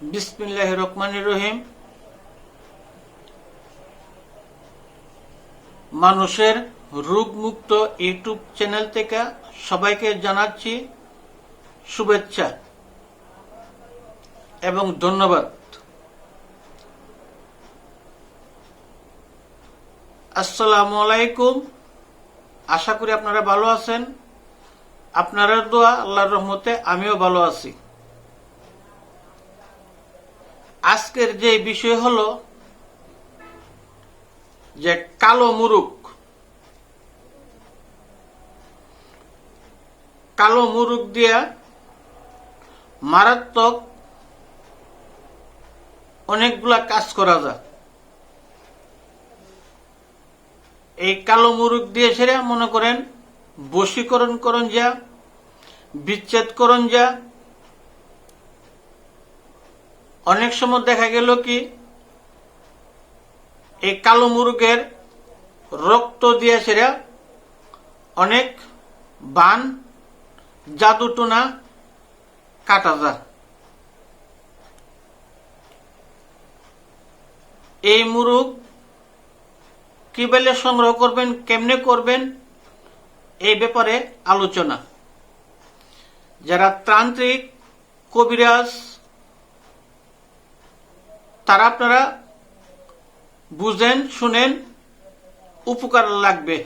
বিসমিল্লাহ রহমান রহিম। মানুষের রোগমুক্ত ইউটিউব চ্যানেল থেকে সবাইকে জানাচ্ছি শুভেচ্ছা এবং ধন্যবাদ। আসসালামু আলাইকুম। আশা করি আপনারা ভালো আছেন। আপনারা দোয়া আল্লাহর রহমতে আমিও ভালো আছি। আজকের যে বিষয় হলো যে কালো মুরুক কালো মুরুক দিয়া মারাত্মক অনেকগুলা কাজ করা যায়। এই কালো মুরুক দিয়ে সেরা মনে করেন বশীকরণ করণ যা, বিচ্ছেদ করণ যা অনেক সময় দেখা গেল কি, এই কালো মুরগের রক্ত দিয়ে সেরা অনেক বান জাদুটোনা কাটা যায়। এই মুরগ কি বেলে সংগ্রহ করবেন, কেমনে করবেন, এই ব্যাপারে আলোচনা। যারা তান্ত্রিক, কবিরাজ তারা আপনারা বুঝেন, শুনেন, উপকার লাগবে।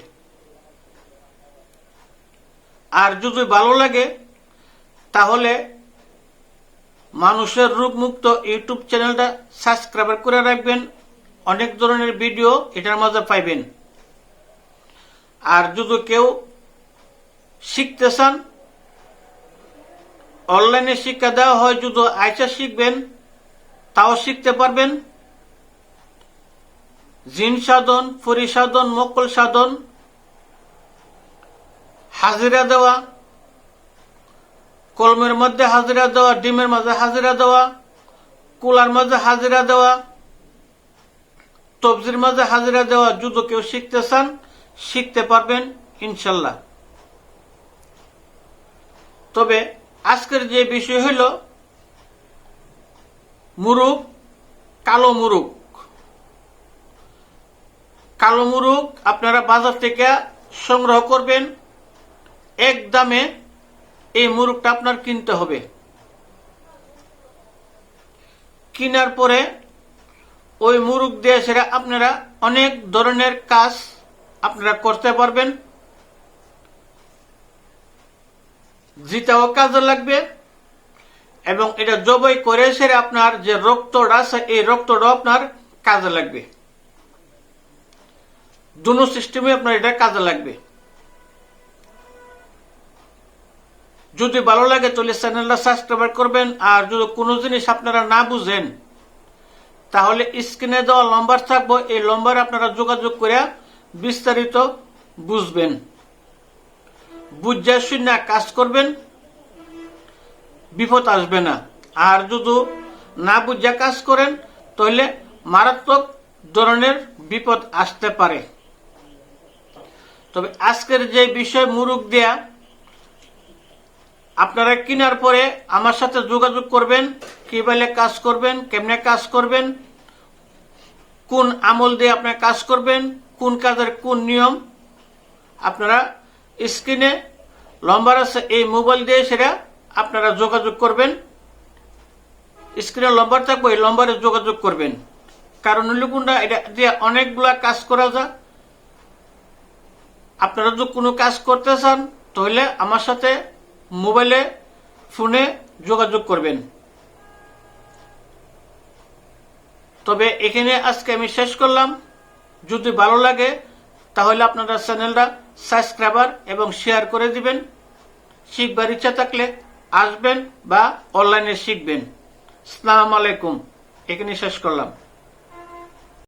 আর যদি ভালো লাগে, তাহলে মানুষের রোগমুক্ত ইউটিউব চ্যানেলটা সাবস্ক্রাইব করে রাখবেন। অনেক ধরনের ভিডিও এটার মাঝে পাইবেন। আর যদি কেউ শিখতে চান, অনলাইনে শিক্ষা দেওয়া হয়, যদি আইসা শিখবেন তাও শিখতে পারবেন। জিন সাধন পরিসাধন মকল সাধন, হাজিরা দেওয়া, কলমের মধ্যে হাজিরা দেওয়া, ডিমের মাঝে হাজিরা দেওয়া, কুলার মাঝে হাজিরা দেওয়া তবজির মাঝে হাজিরা দেওয়া, যদি কেউ শিখতে চান, শিখতে পারবেন, ইনশাল্লাহ। তবে আজকের যে বিষয় হইল মুরুক কালো মুরুক কালো মুরুক আপনারা বাজার থেকে সংগ্রহ করবেন। এক দামে এই মুরুকটা আপনার কিনতে হবে। কিনার পরে ওই মুরুক দিয়ে সেটা আপনারা অনেক ধরনের কাজ আপনারা করতে পারবেন। যেটাও কাজে লাগবে। এবং এটা জবাই করে সেরে আপনার যে রক্তটা আছে, এই রক্তটা আপনার কাজে লাগবে। দুনো সিস্টেমে আপনার এটা কাজে লাগবে। যদি ভালো লাগে তাহলে চ্যানেলটা সাবস্ক্রাইব করবেন, আর যদি কোনো জিনিস আপনারা না বুঝেন, তাহলে স্ক্রিনে দেওয়া লম্বার থাকব, এই লম্বার আপনারা যোগাযোগ করে বিস্তারিত বুঝবেন। বুঝা শূন্য কাজ করবেন। বিপদ আসবে না। আর যদি না বুঝা কাজ করেন, তাহলে মারাত্মক ধরনের বিপদ আসতে পারে। তবে আজকের যে বিষয় মুরুক দেয়া আপনারা কেনার পরে আমার সাথে যোগাযোগ করবেন, কি বলে কাজ করবেন, কেমনে কাজ করবেন, কোন আমল দিয়ে আপনার কাজ করবেন, কোন কাজের কোন নিয়ম, আপনারা স্ক্রিনে লম্বার আছে এই মোবাইল দিয়ে সেটা আপনারা যোগাযোগ করবেন। স্ক্রিনে লম্বার থাকব, এই লম্বারে যোগাযোগ করবেন। কারণ হইল এটা দিয়ে অনেকগুলা কাজ করা যায়। আপনারা যদি কোনো কাজ করতে চান, তাহলে আমার সাথে মোবাইলে, ফোনে যোগাযোগ করবেন। তবে এখানে আজকে আমি শেষ করলাম। যদি ভালো লাগে, তাহলে আপনারা চ্যানেলটা সাবস্ক্রাইবার এবং শেয়ার করে দিবেন। শিখবার ইচ্ছা থাকলে আসবেন বা অনলাইনে শিখবেন। সালাম আলাইকুম। এখানে শেষ করলাম।